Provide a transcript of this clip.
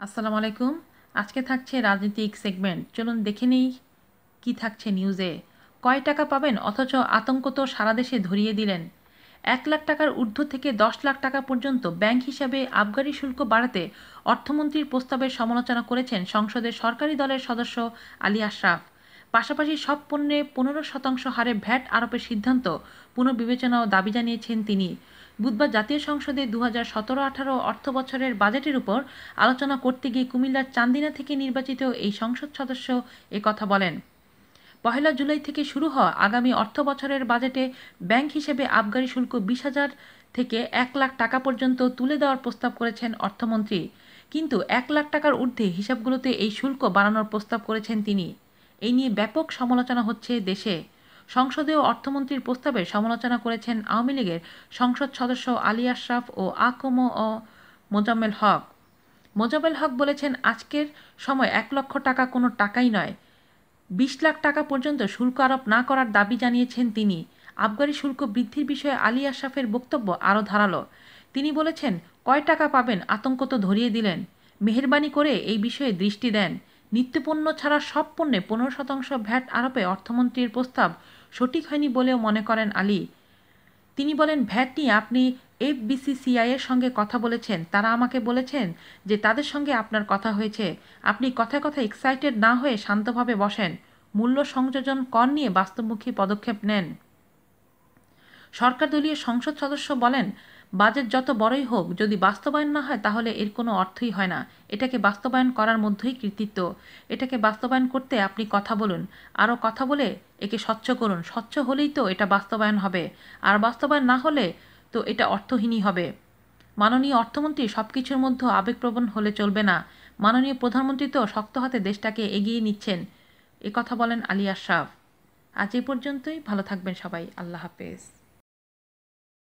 আসসালামু আলাইকুম। আজকে থাকছে রাজনৈতিক সেগমেন্ট। চলুন দেখে নেই কী থাকছে নিউজে। কয় টাকা পাবেন অথচ আতঙ্ক তো সারা দেশে ধরিয়ে দিলেন। এক লাখ টাকার ঊর্ধ্ব থেকে দশ লাখ টাকা পর্যন্ত ব্যাংক হিসাবে আবগারি শুল্ক বাড়াতে অর্থমন্ত্রীর প্রস্তাবের সমালোচনা করেছেন সংসদের সরকারি দলের সদস্য আলী আশরাফ। পাশাপাশি সব পণ্যে পনেরো শতাংশ হারে ভ্যাট আরোপের সিদ্ধান্ত পুনর্বিবেচনাও দাবি জানিয়েছেন তিনি। বুধবার জাতীয় সংসদে দু হাজার সতেরো আঠারো অর্থ বছরের বাজেটের উপর আলোচনা করতে গিয়ে কুমিল্লার চান্দিনা থেকে নির্বাচিত এই সংসদ সদস্য কথা বলেন। পহেলা জুলাই থেকে শুরু হওয়া আগামী অর্থ বছরের বাজেটে ব্যাংক হিসেবে আবগারি শুল্ক বিশ হাজার থেকে এক লাখ টাকা পর্যন্ত তুলে দেওয়ার প্রস্তাব করেছেন অর্থমন্ত্রী। কিন্তু এক লাখ টাকার ঊর্ধ্বে হিসাবগুলোতে এই শুল্ক বাড়ানোর প্রস্তাব করেছেন তিনি। এই নিয়ে ব্যাপক সমালোচনা হচ্ছে দেশে। সংসদেও অর্থমন্ত্রীর প্রস্তাবে সমালোচনা করেছেন আওয়ামী লীগের সংসদ সদস্য আলী আশরাফ ও আকম ও মোজাম্মেল হক। মোজাম্মেল হক বলেছেন, আজকের সময় এক লক্ষ টাকা কোনো টাকাই নয়। বিশ লাখ টাকা পর্যন্ত শুল্ক আরোপ না করার দাবি জানিয়েছেন তিনি। আবগারি শুল্ক বৃদ্ধির বিষয়ে আলী আশরাফের বক্তব্য আরও ধারালো। তিনি বলেছেন, কয় টাকা পাবেন আতঙ্ক তো ধরিয়ে দিলেন। মেহরবানি করে এই বিষয়ে দৃষ্টি দেন। নিত্যপণ্য ছাড়া সব পণ্যে পনেরো শতাংশ ভ্যাট আরোপে অর্থমন্ত্রীর প্রস্তাব সঠিক হয়নি বলেও মনে করেন আলী। তিনি বলেন, ভ্যাট নিয়ে আপনি এফবিসিসিআই এর সঙ্গে কথা বলেছেন। তারা আমাকে বলেছেন যে তাদের সঙ্গে আপনার কথা হয়েছে। আপনি কথায় কথা এক্সাইটেড না হয়ে শান্তভাবে বসেন। মূল্য সংযোজন কর নিয়ে বাস্তবমুখী পদক্ষেপ নেন। সরকার দলীয় সংসদ সদস্য বলেন বাজেট যত বড়ই হোক, যদি বাস্তবায়ন না হয়, তাহলে এর কোনো অর্থই হয় না। এটাকে বাস্তবায়ন করার মধ্যেই কৃতিত্ব। এটাকে বাস্তবায়ন করতে আপনি কথা বলুন। আরও কথা বলে একে স্বচ্ছ করুন। স্বচ্ছ হলেই তো এটা বাস্তবায়ন হবে। আর বাস্তবায়ন না হলে তো এটা অর্থহীনই হবে। মাননীয় অর্থমন্ত্রী সব কিছুর মধ্যে আবেগপ্রবণ হলে চলবে না। মাননীয় প্রধানমন্ত্রী তো শক্ত হাতে দেশটাকে এগিয়ে নিচ্ছেন। এ কথা বলেন আলী আশরাফ আজ এ পর্যন্তই। ভালো থাকবেন সবাই। আল্লাহ হাফেজ।